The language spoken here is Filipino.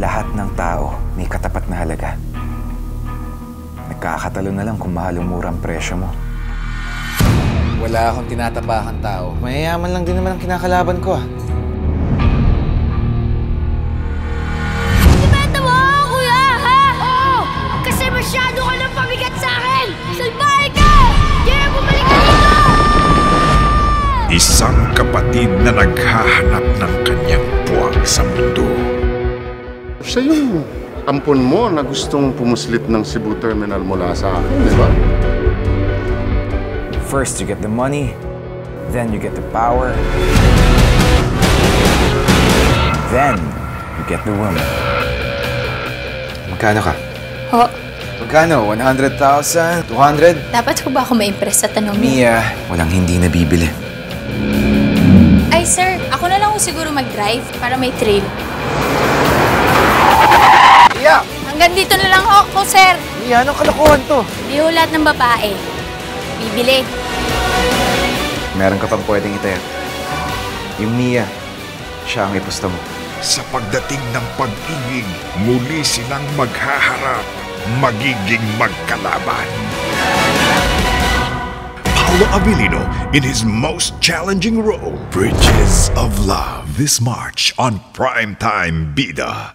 Lahat ng tao may katapat na halaga. Nagkakatalo na lang kung mahal o murang presyo mo. Wala akong tinatapakan tao. Mayayaman lang din naman ang kinakalaban ko ah. Ibenta mo ako, kuya, ha? Oo! Kasi masyado ka ng pabigat sa akin! Salbahe ka! Hindi na bumalik ka dito! Isang kapatid na naghahanap ng kanyang puwang sa mundo. Siya yung ampon mo na gustong pumuslit ng Cebu Terminal mula sa akin, di ba? First you get the money, then you get the power, then you get the woman. Magkano ka? Ho, Magkano? 100,000? 200? dapat ko ba ako ma-impress sa tanong niyo? Mia, walang hindi nabibili. Ay, sir, ako na lang siguro mag-drive para may thrill. Hanggang dito na lang ako, sir. Mia, anong kalokohan to? Di ho lahat ng babae. Bibili. Meron ka pang pwedeng itayo. Yung Mia, siya ang ipusta mo. Sa pagdating ng pag-ibig, muli silang maghaharap, magiging magkalaban. Paolo Abilino in his most challenging role, Bridges of Love, this March on Primetime Bida.